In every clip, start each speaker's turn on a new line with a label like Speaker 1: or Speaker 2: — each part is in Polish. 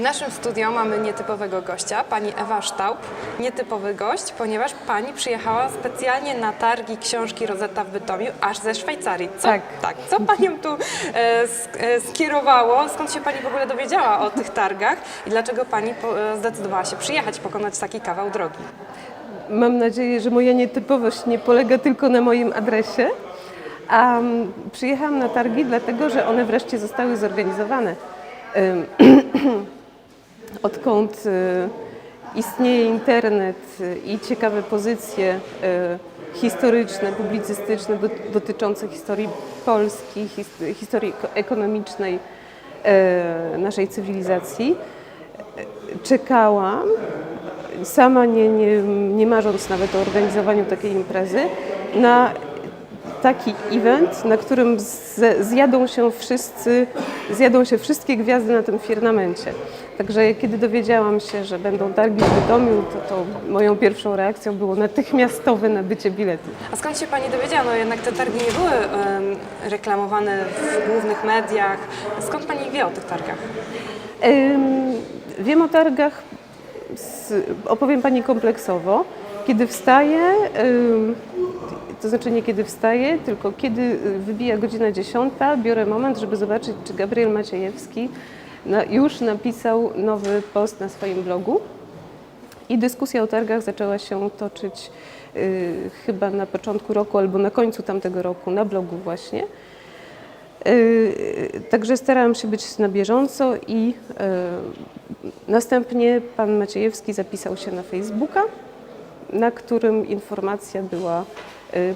Speaker 1: W naszym studio mamy nietypowego gościa, pani Ewa Sztaup. Nietypowy gość, ponieważ pani przyjechała specjalnie na targi książki Rozeta w Bytomiu, aż ze Szwajcarii. Co,
Speaker 2: Tak.
Speaker 1: tak. Co panią tu e, e, skierowało? Skąd się pani w ogóle dowiedziała o tych targach i dlaczego pani e, zdecydowała się przyjechać, pokonać taki kawał drogi?
Speaker 2: Mam nadzieję, że moja nietypowość nie polega tylko na moim adresie. Mm, przyjechałam na targi dlatego, że one wreszcie zostały zorganizowane. Odkąd y, istnieje internet y, i ciekawe pozycje y, historyczne, publicystyczne do- dotyczące historii Polski, his- historii eko- ekonomicznej naszej cywilizacji, czekałam, sama nie, nie, nie marząc nawet o organizowaniu takiej imprezy, na taki event, na którym zjadą się wszyscy, zjadą się wszystkie gwiazdy na tym firmamencie. Także kiedy dowiedziałam się, że będą targi w Bytomiu, to, to moją pierwszą reakcją było natychmiastowe nabycie biletu.
Speaker 1: A skąd się pani dowiedziała? No jednak te targi nie były reklamowane w głównych mediach. Skąd pani wie o tych targach?
Speaker 2: Ym, Wiem o targach, z, opowiem Pani kompleksowo. Kiedy wstaję, ym, to znaczy nie kiedy wstaję, tylko kiedy y, wybija godzina 10, biorę moment, żeby zobaczyć, czy Gabriel Maciejewski na, już napisał nowy post na swoim blogu. I dyskusja o targach zaczęła się toczyć y, chyba na początku roku albo na końcu tamtego roku na blogu właśnie. Y, Także starałam się być na bieżąco i y, następnie pan Maciejewski zapisał się na Facebooka, na którym informacja była,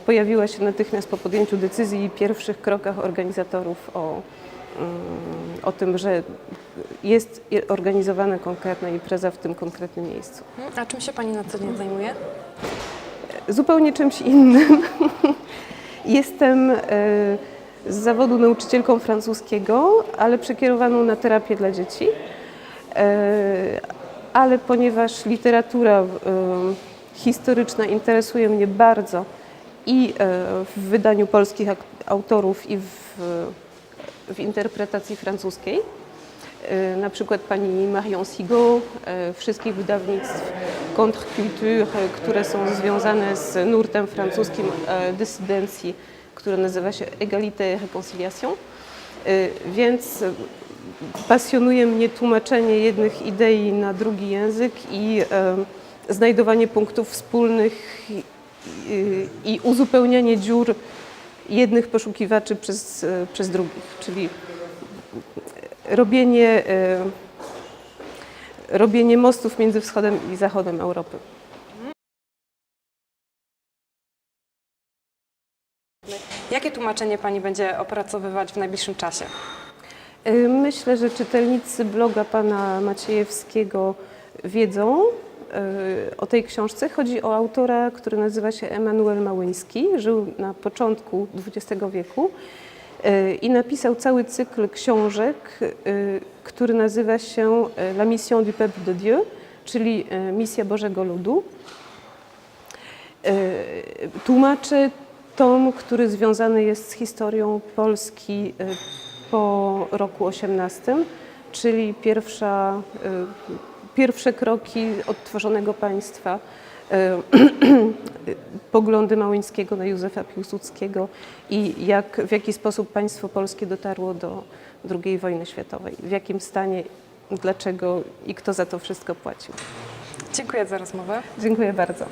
Speaker 2: pojawiła się natychmiast po podjęciu decyzji i pierwszych krokach organizatorów o, mm, o tym, że jest organizowana konkretna impreza w tym konkretnym miejscu.
Speaker 1: A czym się pani na co dzień zajmuje?
Speaker 2: zupełnie czymś innym. Jestem e, z zawodu nauczycielką francuskiego, ale przekierowaną na terapię dla dzieci. E, Ale ponieważ literatura historyczna interesuje mnie bardzo i e, w wydaniu polskich autorów, i w, w interpretacji francuskiej, E, na przykład pani Marion Sigaud, e, wszystkich wydawnictw Contre-Culture, które są związane z nurtem francuskim dysydencji, które nazywa się Égalité et Réconciliation. Więc pasjonuje mnie tłumaczenie jednych idei na drugi język i znajdowanie punktów wspólnych i, uzupełnianie dziur jednych poszukiwaczy przez, e, przez drugich, czyli robienie, e, robienie mostów między wschodem i zachodem Europy.
Speaker 1: Jakie tłumaczenie pani będzie opracowywać w najbliższym czasie?
Speaker 2: E, Myślę, że czytelnicy bloga pana Maciejewskiego wiedzą o tej książce. Chodzi o autora, który nazywa się Emanuel Małyński. Żył na początku XX wieku e, i napisał cały cykl książek, e, który nazywa się La Mission du Peuple de Dieu, czyli Misja Bożego Ludu. Tłumaczy tom, który związany jest z historią Polski po roku 18, czyli pierwsza, pierwsze kroki odtworzonego państwa, e, poglądy Małyńskiego na Józefa Piłsudskiego i jak, w jaki sposób państwo polskie dotarło do II wojny światowej, w jakim stanie, dlaczego i kto za to wszystko płacił.
Speaker 1: Dziękuję za rozmowę.
Speaker 2: Dziękuję bardzo.